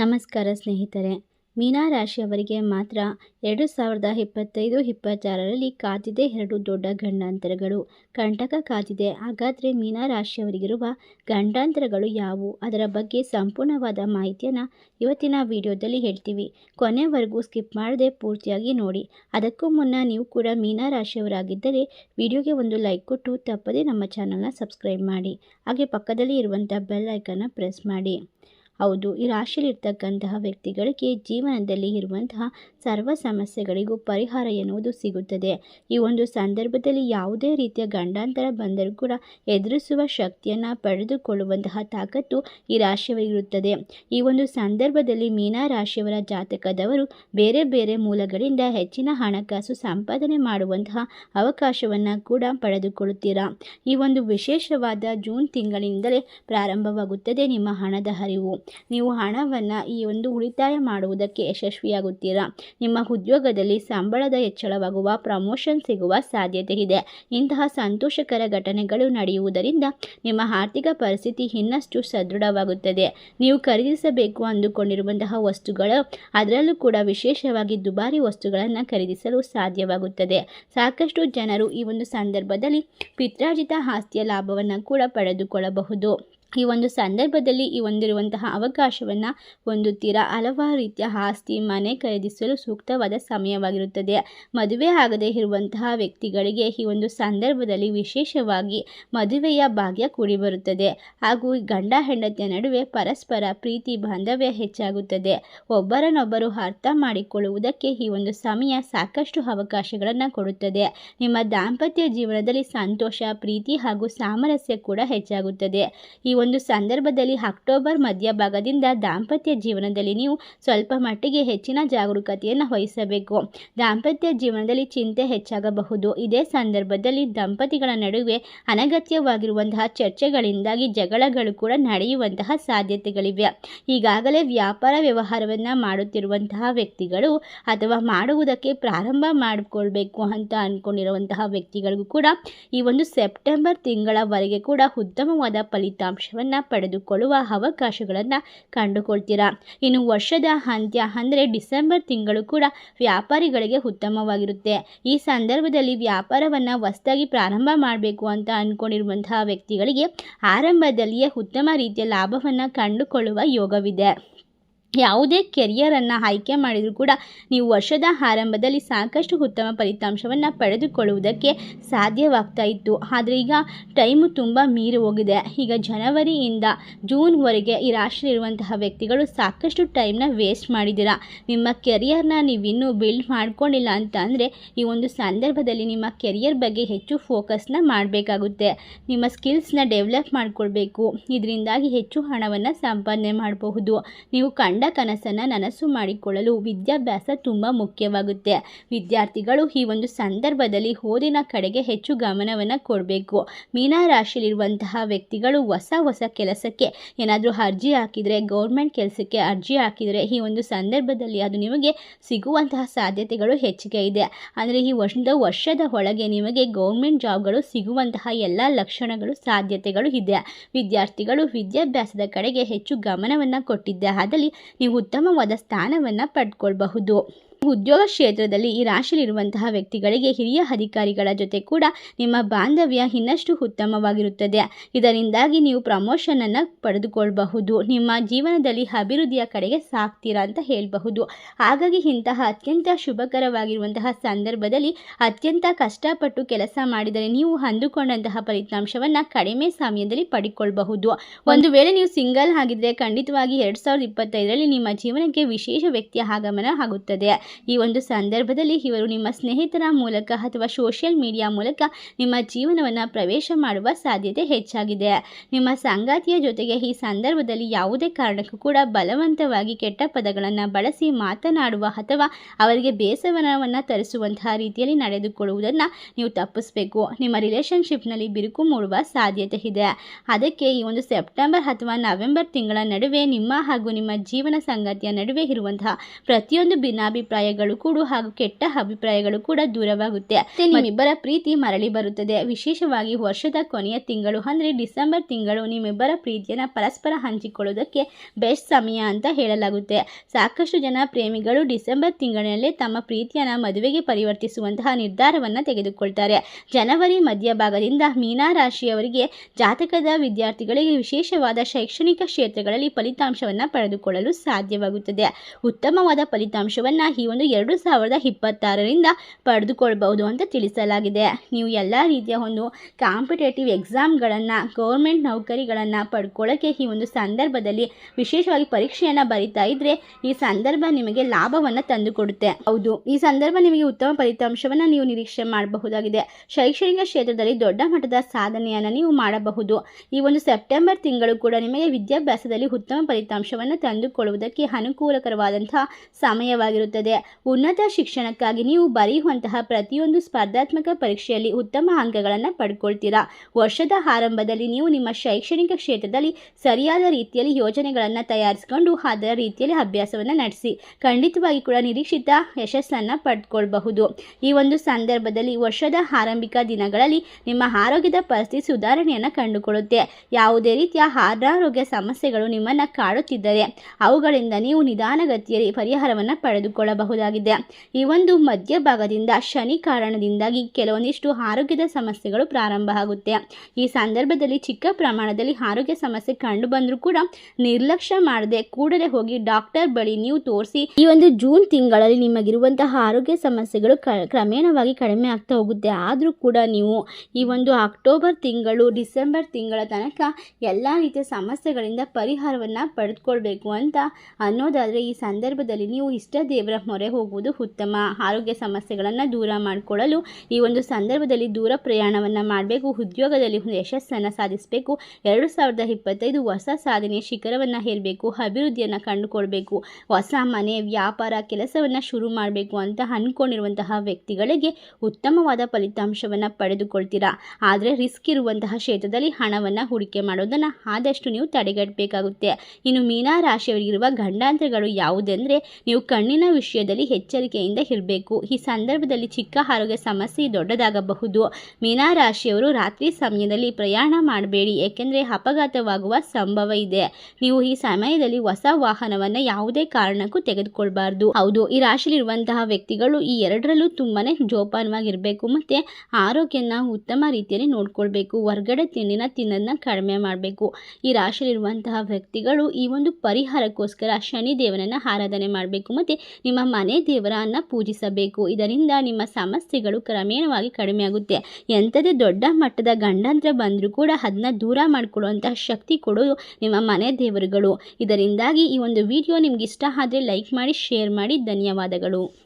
ನಮಸ್ಕಾರ ಸ್ನೇಹಿತರೆ. ಮೀನಾ ರಾಶಿಯವರಿಗೆ ಮಾತ್ರ ಎರಡು ಸಾವಿರದ ಇಪ್ಪತ್ತೈದು, ಇಪ್ಪತ್ತಾರರಲ್ಲಿ ಕಾದಿದೆ ಎರಡು ದೊಡ್ಡ ಗಂಡಾಂತರಗಳು. ಕಂಟಕ ಕಾದಿದೆ. ಹಾಗಾದರೆ ಮೀನಾ ರಾಶಿಯವರಿಗಿರುವ ಗಂಡಾಂತರಗಳು ಯಾವುವು? ಅದರ ಬಗ್ಗೆ ಸಂಪೂರ್ಣವಾದ ಮಾಹಿತಿಯನ್ನು ಇವತ್ತಿನ ವಿಡಿಯೋದಲ್ಲಿ ಹೇಳ್ತೀವಿ. ಕೊನೆವರೆಗೂ ಸ್ಕಿಪ್ ಮಾಡದೆ ಪೂರ್ತಿಯಾಗಿ ನೋಡಿ. ಅದಕ್ಕೂ ಮುನ್ನ ನೀವು ಕೂಡ ಮೀನಾ ರಾಶಿಯವರಾಗಿದ್ದರೆ ವಿಡಿಯೋಗೆ ಒಂದು ಲೈಕ್ ಕೊಟ್ಟು ತಪ್ಪದೇ ನಮ್ಮ ಚಾನಲ್ನ ಸಬ್ಸ್ಕ್ರೈಬ್ ಮಾಡಿ. ಹಾಗೆ ಪಕ್ಕದಲ್ಲಿ ಇರುವಂಥ ಬೆಲ್ ಐಕನ್ನ ಪ್ರೆಸ್ ಮಾಡಿ. ಹೌದು, ಈ ರಾಶಿಯಲ್ಲಿರ್ತಕ್ಕಂತಹ ವ್ಯಕ್ತಿಗಳಿಗೆ ಜೀವನದಲ್ಲಿ ಇರುವಂತಹ ಸರ್ವ ಸಮಸ್ಯೆಗಳಿಗೂ ಪರಿಹಾರ ಎನ್ನುವುದು ಸಿಗುತ್ತದೆ. ಈ ಒಂದು ಸಂದರ್ಭದಲ್ಲಿ ಯಾವುದೇ ರೀತಿಯ ಗಂಡಾಂತರ ಬಂದರೂ ಕೂಡ ಎದುರಿಸುವ ಶಕ್ತಿಯನ್ನು ಪಡೆದುಕೊಳ್ಳುವಂತಹ ತಾಕತ್ತು ಈ ರಾಶಿಯವರಿಗಿರುತ್ತದೆ ಈ ಒಂದು ಸಂದರ್ಭದಲ್ಲಿ ಮೀನಾ ರಾಶಿಯವರ ಜಾತಕದವರು ಬೇರೆ ಬೇರೆ ಮೂಲಗಳಿಂದ ಹೆಚ್ಚಿನ ಹಣಕಾಸು ಸಂಪಾದನೆ ಮಾಡುವಂತಹ ಅವಕಾಶವನ್ನು ಕೂಡ ಪಡೆದುಕೊಳ್ಳುತ್ತೀರಾ? ಈ ಒಂದು ವಿಶೇಷವಾದ ಜೂನ್ ತಿಂಗಳಿಂದಲೇ ಪ್ರಾರಂಭವಾಗುತ್ತದೆ ನಿಮ್ಮ ಹಣದ ಹರಿವು. ನೀವು ಹಣವನ್ನು ಈ ಒಂದು ಉಳಿತಾಯ ಮಾಡುವುದಕ್ಕೆ ಯಶಸ್ವಿಯಾಗುತ್ತೀರಾ? ನಿಮ್ಮ ಉದ್ಯೋಗದಲ್ಲಿ ಸಂಬಳದ ಹೆಚ್ಚಳವಾಗುವ ಪ್ರಮೋಷನ್ ಸಿಗುವ ಸಾಧ್ಯತೆ ಇದೆ. ಇಂತಹ ಸಂತೋಷಕರ ಘಟನೆಗಳು ನಡೆಯುವುದರಿಂದ ನಿಮ್ಮ ಆರ್ಥಿಕ ಪರಿಸ್ಥಿತಿ ಇನ್ನಷ್ಟು ಸದೃಢವಾಗುತ್ತದೆ. ನೀವು ಖರೀದಿಸಬೇಕು ಅಂದುಕೊಂಡಿರುವಂತಹ ವಸ್ತುಗಳು, ಅದರಲ್ಲೂ ಕೂಡ ವಿಶೇಷವಾಗಿ ದುಬಾರಿ ವಸ್ತುಗಳನ್ನು ಖರೀದಿಸಲು ಸಾಧ್ಯವಾಗುತ್ತದೆ. ಸಾಕಷ್ಟು ಜನರು ಈ ಒಂದು ಸಂದರ್ಭದಲ್ಲಿ ಪಿತ್ರಾರ್ಜಿತ ಆಸ್ತಿಯ ಲಾಭವನ್ನು ಕೂಡ ಪಡೆದುಕೊಳ್ಳಬಹುದು. ಈ ಒಂದು ಸಂದರ್ಭದಲ್ಲಿ ಈ ಹೊಂದಿರುವಂತಹ ಅವಕಾಶವನ್ನು ಹೊಂದುತ್ತೀರಾ? ಹಲವಾರು ರೀತಿಯ ಆಸ್ತಿ, ಮನೆ ಖರೀದಿಸಲು ಸೂಕ್ತವಾದ ಸಮಯವಾಗಿರುತ್ತದೆ. ಮದುವೆ ಆಗದೇ ಇರುವಂತಹ ವ್ಯಕ್ತಿಗಳಿಗೆ ಈ ಒಂದು ಸಂದರ್ಭದಲ್ಲಿ ವಿಶೇಷವಾಗಿ ಮದುವೆಯ ಭಾಗ್ಯ ಕೂಡಿಬರುತ್ತದೆ. ಹಾಗೂ ಗಂಡ ಹೆಂಡತಿಯ ನಡುವೆ ಪರಸ್ಪರ ಪ್ರೀತಿ, ಬಾಂಧವ್ಯ ಹೆಚ್ಚಾಗುತ್ತದೆ. ಒಬ್ಬರನ್ನೊಬ್ಬರು ಅರ್ಥ ಮಾಡಿಕೊಳ್ಳುವುದಕ್ಕೆ ಈ ಒಂದು ಸಮಯ ಸಾಕಷ್ಟು ಅವಕಾಶಗಳನ್ನು ಕೊಡುತ್ತದೆ. ನಿಮ್ಮ ದಾಂಪತ್ಯ ಜೀವನದಲ್ಲಿ ಸಂತೋಷ, ಪ್ರೀತಿ ಹಾಗೂ ಸಾಮರಸ್ಯ ಕೂಡ ಹೆಚ್ಚಾಗುತ್ತದೆ. ಈ ಒಂದು ಸಂದರ್ಭದಲ್ಲಿ ಅಕ್ಟೋಬರ್ ಮಧ್ಯಭಾಗದಿಂದ ದಾಂಪತ್ಯ ಜೀವನದಲ್ಲಿ ನೀವು ಸ್ವಲ್ಪ ಮಟ್ಟಿಗೆ ಹೆಚ್ಚಿನ ಜಾಗರೂಕತೆಯನ್ನು ವಹಿಸಬೇಕು. ದಾಂಪತ್ಯ ಜೀವನದಲ್ಲಿ ಚಿಂತೆ ಹೆಚ್ಚಾಗಬಹುದು. ಇದೇ ಸಂದರ್ಭದಲ್ಲಿ ದಂಪತಿಗಳ ನಡುವೆ ಅನಗತ್ಯವಾಗಿರುವಂತಹ ಚರ್ಚೆಗಳಿಂದಾಗಿ ಜಗಳಗಳು ಕೂಡ ನಡೆಯುವಂತಹ ಸಾಧ್ಯತೆಗಳಿವೆ. ಈಗಾಗಲೇ ವ್ಯಾಪಾರ ವ್ಯವಹಾರವನ್ನು ಮಾಡುತ್ತಿರುವಂತಹ ವ್ಯಕ್ತಿಗಳು ಅಥವಾ ಮಾಡುವುದಕ್ಕೆ ಪ್ರಾರಂಭ ಮಾಡಿಕೊಳ್ಬೇಕು ಅಂತ ಅಂದ್ಕೊಂಡಿರುವಂತಹ ವ್ಯಕ್ತಿಗಳಿಗೂ ಕೂಡ ಈ ಒಂದು ಸೆಪ್ಟೆಂಬರ್ ತಿಂಗಳವರೆಗೆ ಕೂಡ ಉತ್ತಮವಾದ ಫಲಿತಾಂಶವನ್ನು ಪಡೆದುಕೊಳ್ಳುವ ಅವಕಾಶಗಳನ್ನು ಕಂಡುಕೊಳ್ತೀರಾ? ಇನ್ನು ವರ್ಷದ ಅಂತ್ಯ ಅಂದರೆ ಡಿಸೆಂಬರ್ ತಿಂಗಳು ಕೂಡ ವ್ಯಾಪಾರಿಗಳಿಗೆ ಉತ್ತಮವಾಗಿರುತ್ತೆ. ಈ ಸಂದರ್ಭದಲ್ಲಿ ವ್ಯಾಪಾರವನ್ನು ಹೊಸದಾಗಿ ಪ್ರಾರಂಭ ಮಾಡಬೇಕು ಅಂತ ಅಂದ್ಕೊಂಡಿರುವಂತಹ ವ್ಯಕ್ತಿಗಳಿಗೆ ಆರಂಭದಲ್ಲಿಯೇ ಉತ್ತಮ ರೀತಿಯ ಲಾಭವನ್ನು ಕಂಡುಕೊಳ್ಳುವ ಯೋಗವಿದೆ. ಯಾವುದೇ ಕೆರಿಯರನ್ನು ಆಯ್ಕೆ ಮಾಡಿದರೂ ಕೂಡ ನೀವು ವರ್ಷದ ಆರಂಭದಲ್ಲಿ ಸಾಕಷ್ಟು ಉತ್ತಮ ಫಲಿತಾಂಶವನ್ನು ಪಡೆದುಕೊಳ್ಳುವುದಕ್ಕೆ ಸಾಧ್ಯವಾಗ್ತಾ ಇತ್ತು. ಆದರೆ ಈಗ ಟೈಮು ತುಂಬ ಮೀರಿ ಹೋಗಿದೆ. ಈಗ ಜನವರಿಯಿಂದ ಜೂನ್ವರೆಗೆ ಈ ರಾಶಿಯಲ್ಲಿರುವಂತಹ ವ್ಯಕ್ತಿಗಳು ಸಾಕಷ್ಟು ಟೈಮ್ನ ವೇಸ್ಟ್ ಮಾಡಿದ್ದೀರಾ? ನಿಮ್ಮ ಕೆರಿಯರ್ನ ನೀವಿನ್ನೂ ಬಿಲ್ಡ್ ಮಾಡ್ಕೊಂಡಿಲ್ಲ ಅಂತ ಅಂದರೆ ಈ ಒಂದು ಸಂದರ್ಭದಲ್ಲಿ ನಿಮ್ಮ ಕೆರಿಯರ್ ಬಗ್ಗೆ ಹೆಚ್ಚು ಫೋಕಸ್ನ ಮಾಡಬೇಕಾಗುತ್ತೆ. ನಿಮ್ಮ ಸ್ಕಿಲ್ಸ್ನ ಡೆವಲಪ್ ಮಾಡಿಕೊಳ್ಬೇಕು. ಇದರಿಂದಾಗಿ ಹೆಚ್ಚು ಹಣವನ್ನು ಸಂಪಾದನೆ ಮಾಡಬಹುದು. ನೀವು ಕಂಡ ಕನಸನ್ನು ನನಸು ಮಾಡಿಕೊಳ್ಳಲು ವಿದ್ಯಾಭ್ಯಾಸ ತುಂಬ ಮುಖ್ಯವಾಗುತ್ತೆ. ವಿದ್ಯಾರ್ಥಿಗಳು ಈ ಒಂದು ಸಂದರ್ಭದಲ್ಲಿ ಓದಿನ ಕಡೆಗೆ ಹೆಚ್ಚು ಗಮನವನ್ನು ಕೊಡಬೇಕು. ಮೀನಾ ರಾಶಿಯಲ್ಲಿರುವಂತಹ ವ್ಯಕ್ತಿಗಳು ಹೊಸ ಹೊಸ ಕೆಲಸಕ್ಕೆ ಏನಾದರೂ ಅರ್ಜಿ ಹಾಕಿದರೆ, ಗೌರ್ಮೆಂಟ್ ಕೆಲಸಕ್ಕೆ ಅರ್ಜಿ ಹಾಕಿದರೆ ಈ ಒಂದು ಸಂದರ್ಭದಲ್ಲಿ ಅದು ನಿಮಗೆ ಸಿಗುವಂತಹ ಸಾಧ್ಯತೆಗಳು ಹೆಚ್ಚಿಗೆ ಇದೆ. ಅಂದರೆ ಈ ಒಂದು ವರ್ಷದ ಒಳಗೆ ನಿಮಗೆ ಗೌರ್ಮೆಂಟ್ ಜಾಬ್ಗಳು ಸಿಗುವಂತಹ ಎಲ್ಲ ಲಕ್ಷಣಗಳು, ಸಾಧ್ಯತೆಗಳು ಇದೆ. ವಿದ್ಯಾರ್ಥಿಗಳು ವಿದ್ಯಾಭ್ಯಾಸದ ಕಡೆಗೆ ಹೆಚ್ಚು ಗಮನವನ್ನು ಕೊಟ್ಟಿದ್ದೆ. ಆದಲ್ಲಿ ನೀವು ಉತ್ತಮವಾದ ಸ್ಥಾನವನ್ನು ಪಡ್ಕೊಳ್ಬಹುದು. ಉದ್ಯೋಗ ಕ್ಷೇತ್ರದಲ್ಲಿ ಈ ರಾಶಿಯಲ್ಲಿರುವಂತಹ ವ್ಯಕ್ತಿಗಳಿಗೆ ಹಿರಿಯ ಅಧಿಕಾರಿಗಳ ಜೊತೆ ಕೂಡ ನಿಮ್ಮ ಬಾಂಧವ್ಯ ಇನ್ನಷ್ಟು ಉತ್ತಮವಾಗಿರುತ್ತದೆ. ಇದರಿಂದಾಗಿ ನೀವು ಪ್ರಮೋಷನನ್ನು ಪಡೆದುಕೊಳ್ಳಬಹುದು ನಿಮ್ಮ ಜೀವನದಲ್ಲಿ ಅಭಿವೃದ್ಧಿಯ ಕಡೆಗೆ ಸಾಕ್ತೀರಾ ಅಂತ ಹೇಳಬಹುದು. ಹಾಗಾಗಿ ಇಂತಹ ಅತ್ಯಂತ ಶುಭಕರವಾಗಿರುವಂತಹ ಸಂದರ್ಭದಲ್ಲಿ ಅತ್ಯಂತ ಕಷ್ಟಪಟ್ಟು ಕೆಲಸ ಮಾಡಿದರೆ ನೀವು ಅಂದುಕೊಂಡಂತಹ ಫಲಿತಾಂಶವನ್ನು ಕಡಿಮೆ ಸಮಯದಲ್ಲಿ ಪಡಿಕೊಳ್ಳಬಹುದು ಒಂದು ವೇಳೆ ನೀವು ಸಿಂಗಲ್ ಆಗಿದ್ದರೆ ಖಂಡಿತವಾಗಿ ಎರಡು ಸಾವಿರದ ಇಪ್ಪತ್ತೈದರಲ್ಲಿ ನಿಮ್ಮ ಜೀವನಕ್ಕೆ ವಿಶೇಷ ವ್ಯಕ್ತಿಯ ಆಗಮನ ಆಗುತ್ತದೆ. ಈ ಒಂದು ಸಂದರ್ಭದಲ್ಲಿ ಇವರು ನಿಮ್ಮ ಸ್ನೇಹಿತರ ಮೂಲಕ ಅಥವಾ ಸೋಷಿಯಲ್ ಮೀಡಿಯಾ ಮೂಲಕ ನಿಮ್ಮ ಜೀವನವನ್ನು ಪ್ರವೇಶ ಮಾಡುವ ಸಾಧ್ಯತೆ ಹೆಚ್ಚಾಗಿದೆ. ನಿಮ್ಮ ಸಂಗಾತಿಯ ಜೊತೆಗೆ ಈ ಸಂದರ್ಭದಲ್ಲಿ ಯಾವುದೇ ಕಾರಣಕ್ಕೂ ಕೂಡ ಬಲವಂತವಾಗಿ ಕೆಟ್ಟ ಪದಗಳನ್ನು ಬಳಸಿ ಮಾತನಾಡುವ ಅಥವಾ ಅವರಿಗೆ ಬೇಸರವನ್ನು ತರಿಸುವಂತಹ ರೀತಿಯಲ್ಲಿ ನಡೆದುಕೊಳ್ಳುವುದನ್ನು ನೀವು ತಪ್ಪಿಸಬೇಕು. ನಿಮ್ಮ ರಿಲೇಷನ್ಶಿಪ್ನಲ್ಲಿ ಬಿರುಕು ಮೂಡುವ ಸಾಧ್ಯತೆ ಇದೆ. ಅದಕ್ಕೆ ಈ ಒಂದು ಸೆಪ್ಟೆಂಬರ್ ಅಥವಾ ನವೆಂಬರ್ ತಿಂಗಳ ನಡುವೆ ನಿಮ್ಮ ಹಾಗೂ ನಿಮ್ಮ ಜೀವನ ಸಂಗಾತಿಯ ನಡುವೆ ಇರುವಂತಹ ಪ್ರತಿಯೊಂದು ಭಿನ್ನಾಭಿಪ್ರಾಯ ಅಭಿಪ್ರಾಯಗಳು ಕೂಡ ಹಾಗೂ ಕೆಟ್ಟ ಅಭಿಪ್ರಾಯಗಳು ಕೂಡ ದೂರವಾಗುತ್ತೆ. ನಿಮ್ಮಿಬ್ಬರ ಪ್ರೀತಿ ಮರಳಿ ಬರುತ್ತದೆ. ವಿಶೇಷವಾಗಿ ವರ್ಷದ ಕೊನೆಯ ತಿಂಗಳು, ಅಂದ್ರೆ ಡಿಸೆಂಬರ್ ತಿಂಗಳು, ನಿಮ್ಮಿಬ್ಬರ ಪ್ರೀತಿಯನ್ನ ಪರಸ್ಪರ ಹಂಚಿಕೊಳ್ಳುವುದಕ್ಕೆ ಬೆಸ್ಟ್ ಸಮಯ ಅಂತ ಹೇಳಲಾಗುತ್ತೆ. ಸಾಕಷ್ಟು ಜನ ಪ್ರೇಮಿಗಳು ಡಿಸೆಂಬರ್ ತಿಂಗಳಿನಲ್ಲೇ ತಮ್ಮ ಪ್ರೀತಿಯನ್ನ ಮದುವೆಗೆ ಪರಿವರ್ತಿಸುವಂತಹ ನಿರ್ಧಾರವನ್ನ ತೆಗೆದುಕೊಳ್ತಾರೆ. ಜನವರಿ ಮಧ್ಯಭಾಗದಿಂದ ಮೀನಾ ರಾಶಿಯವರಿಗೆ ಜಾತಕದ ವಿದ್ಯಾರ್ಥಿಗಳಿಗೆ ವಿಶೇಷವಾದ ಶೈಕ್ಷಣಿಕ ಕ್ಷೇತ್ರಗಳಲ್ಲಿ ಫಲಿತಾಂಶವನ್ನ ಪಡೆದುಕೊಳ್ಳಲು ಸಾಧ್ಯವಾಗುತ್ತದೆ. ಉತ್ತಮವಾದ ಫಲಿತಾಂಶವನ್ನ ಈ ಒಂದು ಎರಡು ಸಾವಿರದ ಇಪ್ಪತ್ತಾರರಿಂದ ಪಡೆದುಕೊಳ್ಬಹುದು ಅಂತ ತಿಳಿಸಲಾಗಿದೆ. ನೀವು ಎಲ್ಲ ರೀತಿಯ ಒಂದು ಕಾಂಪಿಟೇಟಿವ್ ಎಕ್ಸಾಮ್ಗಳನ್ನು, ಗೌರ್ಮೆಂಟ್ ನೌಕರಿಗಳನ್ನು ಪಡ್ಕೊಳ್ಳೋಕ್ಕೆ ಈ ಒಂದು ಸಂದರ್ಭದಲ್ಲಿ ವಿಶೇಷವಾಗಿ ಪರೀಕ್ಷೆಯನ್ನು ಬರಿತಾ ಇದ್ದರೆ ಈ ಸಂದರ್ಭ ನಿಮಗೆ ಲಾಭವನ್ನು ತಂದುಕೊಡುತ್ತೆ. ಹೌದು, ಈ ಸಂದರ್ಭ ನಿಮಗೆ ಉತ್ತಮ ಫಲಿತಾಂಶವನ್ನು ನೀವು ನಿರೀಕ್ಷೆ ಮಾಡಬಹುದಾಗಿದೆ. ಶೈಕ್ಷಣಿಕ ಕ್ಷೇತ್ರದಲ್ಲಿ ದೊಡ್ಡ ಮಟ್ಟದ ಸಾಧನೆಯನ್ನು ನೀವು ಮಾಡಬಹುದು. ಈ ಒಂದು ಸೆಪ್ಟೆಂಬರ್ ತಿಂಗಳು ಕೂಡ ನಿಮಗೆ ವಿದ್ಯಾಭ್ಯಾಸದಲ್ಲಿ ಉತ್ತಮ ಫಲಿತಾಂಶವನ್ನು ತಂದುಕೊಳ್ಳುವುದಕ್ಕೆ ಅನುಕೂಲಕರವಾದಂತಹ ಸಮಯವಾಗಿರುತ್ತದೆ. ಉನ್ನತ ಶಿಕ್ಷಣಕ್ಕಾಗಿ ನೀವು ಬರೆಯುವಂತಹ ಪ್ರತಿಯೊಂದು ಸ್ಪರ್ಧಾತ್ಮಕ ಪರೀಕ್ಷೆಯಲ್ಲಿ ಉತ್ತಮ ಅಂಕಗಳನ್ನು ಪಡ್ಕೊಳ್ತೀರಾ? ವರ್ಷದ ಆರಂಭದಲ್ಲಿ ನೀವು ನಿಮ್ಮ ಶೈಕ್ಷಣಿಕ ಕ್ಷೇತ್ರದಲ್ಲಿ ಸರಿಯಾದ ರೀತಿಯಲ್ಲಿ ಯೋಜನೆಗಳನ್ನು ತಯಾರಿಸಿಕೊಂಡು ಅದರ ರೀತಿಯಲ್ಲಿ ಅಭ್ಯಾಸವನ್ನು ನಡೆಸಿ, ಖಂಡಿತವಾಗಿ ಕೂಡ ನಿರೀಕ್ಷಿತ ಯಶಸ್ಸನ್ನು ಪಡ್ಕೊಳ್ಬಹುದು. ಈ ಒಂದು ಸಂದರ್ಭದಲ್ಲಿ ವರ್ಷದ ಆರಂಭಿಕ ದಿನಗಳಲ್ಲಿ ನಿಮ್ಮ ಆರೋಗ್ಯದ ಪರಿಸ್ಥಿತಿ ಸುಧಾರಣೆಯನ್ನು ಕಂಡುಕೊಳ್ಳುತ್ತೆ. ಯಾವುದೇ ರೀತಿಯ ಅನಾರೋಗ್ಯ ಸಮಸ್ಯೆಗಳು ನಿಮ್ಮನ್ನು ಕಾಡುತ್ತಿದ್ದರೆ, ಅವುಗಳಿಂದ ನೀವು ನಿಧಾನಗತಿಯಲ್ಲಿ ಪರಿಹಾರವನ್ನು ಪಡೆದುಕೊಳ್ಳಬಹುದಾಗಿದೆ ಈ ಒಂದು ಮಧ್ಯಭಾಗದಿಂದ ಶನಿ ಕಾರಣದಿಂದಾಗಿ ಕೆಲವೊಂದಿಷ್ಟು ಆರೋಗ್ಯದ ಸಮಸ್ಯೆಗಳು ಪ್ರಾರಂಭ ಆಗುತ್ತೆ. ಈ ಸಂದರ್ಭದಲ್ಲಿ ಚಿಕ್ಕ ಪ್ರಮಾಣದಲ್ಲಿ ಆರೋಗ್ಯ ಸಮಸ್ಯೆ ಕಂಡು ಬಂದರೂ ಕೂಡ ನಿರ್ಲಕ್ಷ್ಯ ಮಾಡದೆ ಕೂಡಲೇ ಹೋಗಿ ಡಾಕ್ಟರ್ ಬಳಿ ನೀವು ತೋರಿಸಿ ಈ ಒಂದು ಜೂನ್ ತಿಂಗಳಲ್ಲಿ ನಿಮಗಿರುವಂತಹ ಆರೋಗ್ಯ ಸಮಸ್ಯೆಗಳು ಕ್ರಮೇಣವಾಗಿ ಕಡಿಮೆ ಆಗ್ತಾ ಹೋಗುತ್ತೆ. ಆದರೂ ಕೂಡ ನೀವು ಈ ಒಂದು ಅಕ್ಟೋಬರ್ ತಿಂಗಳು, ಡಿಸೆಂಬರ್ ತಿಂಗಳ ತನಕ ಎಲ್ಲ ರೀತಿಯ ಸಮಸ್ಯೆಗಳಿಂದ ಪರಿಹಾರವನ್ನು ಪಡೆದುಕೊಳ್ಬೇಕು ಅಂತ ಅನ್ನೋದಾದರೆ ಈ ಸಂದರ್ಭದಲ್ಲಿ ನೀವು ಇಷ್ಟ ದೇವರ ಹೋಗುವುದು ಉತ್ತಮ. ಆರೋಗ್ಯ ಸಮಸ್ಯೆಗಳನ್ನು ದೂರ ಮಾಡಿಕೊಳ್ಳಲು ಈ ಒಂದು ಸಂದರ್ಭದಲ್ಲಿ ದೂರ ಪ್ರಯಾಣವನ್ನು ಮಾಡಬೇಕು. ಉದ್ಯೋಗದಲ್ಲಿ ಒಂದು ಯಶಸ್ಸನ್ನು ಸಾಧಿಸಬೇಕು. ಎರಡು ಸಾವಿರದ ಇಪ್ಪತ್ತೈದು ಹೊಸ ಸಾಧನೆಯ ಶಿಖರವನ್ನು ಹೇರಬೇಕು. ಅಭಿವೃದ್ಧಿಯನ್ನು ಕಂಡುಕೊಳ್ಬೇಕು. ಹೊಸ ಮನೆ, ವ್ಯಾಪಾರ, ಕೆಲಸವನ್ನು ಶುರು ಮಾಡಬೇಕು ಅಂತ ಅಂದ್ಕೊಂಡಿರುವಂತಹ ವ್ಯಕ್ತಿಗಳಿಗೆ ಉತ್ತಮವಾದ ಫಲಿತಾಂಶವನ್ನು ಪಡೆದುಕೊಳ್ತೀರಾ? ಆದರೆ ರಿಸ್ಕ್ ಇರುವಂತಹ ಕ್ಷೇತ್ರದಲ್ಲಿ ಹಣವನ್ನು ಹೂಡಿಕೆ ಮಾಡೋದನ್ನು ಆದಷ್ಟು ನೀವು ತಡೆಗಟ್ಟಬೇಕಾಗುತ್ತೆ. ಇನ್ನು ಮೀನಾ ರಾಶಿಯವರಿಗಿರುವ ಗಂಡಾಂತರಗಳು ಯಾವುದೆಂದರೆ, ನೀವು ಕಣ್ಣಿನ ವಿಷಯದಲ್ಲಿ ಎಚ್ಚರಿಕೆಯಿಂದ ಇರಬೇಕು. ಈ ಸಂದರ್ಭದಲ್ಲಿ ಚಿಕ್ಕ ಆರೋಗ್ಯ ಸಮಸ್ಯೆ ದೊಡ್ಡದಾಗಬಹುದು. ಮೀನಾ ರಾಶಿಯವರು ರಾತ್ರಿ ಸಮಯದಲ್ಲಿ ಪ್ರಯಾಣ ಮಾಡಬೇಡಿ. ಏಕೆಂದರೆ ಅಪಘಾತವಾಗುವ ಸಂಭವ ಇದೆ. ನೀವು ಈ ಸಮಯದಲ್ಲಿ ಹೊಸ ವಾಹನವನ್ನು ಯಾವುದೇ ಕಾರಣಕ್ಕೂ ತೆಗೆದುಕೊಳ್ಬಾರ್ದು. ಹೌದು, ಈ ರಾಶಿಯಲ್ಲಿರುವಂತಹ ವ್ಯಕ್ತಿಗಳು ಈ ಎರಡರಲ್ಲೂ ತುಂಬಾನೇ ಜೋಪಾನವಾಗಿರಬೇಕು. ಮತ್ತೆ ಆರೋಗ್ಯನ ಉತ್ತಮ ರೀತಿಯಲ್ಲಿ ನೋಡ್ಕೊಳ್ಬೇಕು. ಹೊರ್ಗಡೆ ತಿಂಡಿನ ತಿನ್ನೋದನ್ನ ಕಡಿಮೆ ಮಾಡಬೇಕು. ಈ ರಾಶಿಯಲ್ಲಿರುವಂತಹ ವ್ಯಕ್ತಿಗಳು ಈ ಒಂದು ಪರಿಹಾರಕ್ಕೋಸ್ಕರ ಶನಿ ದೇವನನ್ನು ಆರಾಧನೆ ಮಾಡಬೇಕು. ಮತ್ತೆ ನಿಮ್ಮ ಮನೆ ದೇವರನ್ನು ಪೂಜಿಸಬೇಕು. ಇದರಿಂದ ನಿಮ್ಮ ಸಮಸ್ಯೆಗಳು ಕ್ರಮೇಣವಾಗಿ ಕಡಿಮೆಯಾಗುತ್ತೆ. ಎಂಥದೇ ದೊಡ್ಡ ಮಟ್ಟದ ಗಂಡಂತ್ರ ಬಂದರೂ ಕೂಡ ಅದನ್ನ ದೂರ ಮಾಡಿಕೊಳ್ಳುವಂತಹ ಶಕ್ತಿ ಕೊಡೋದು ನಿಮ್ಮ ಮನೆ ದೇವರುಗಳು. ಇದರಿಂದಾಗಿ ಈ ಒಂದು ವಿಡಿಯೋ ನಿಮ್ಗೆ ಇಷ್ಟ ಆದರೆ ಲೈಕ್ ಮಾಡಿ, ಶೇರ್ ಮಾಡಿ. ಧನ್ಯವಾದಗಳು.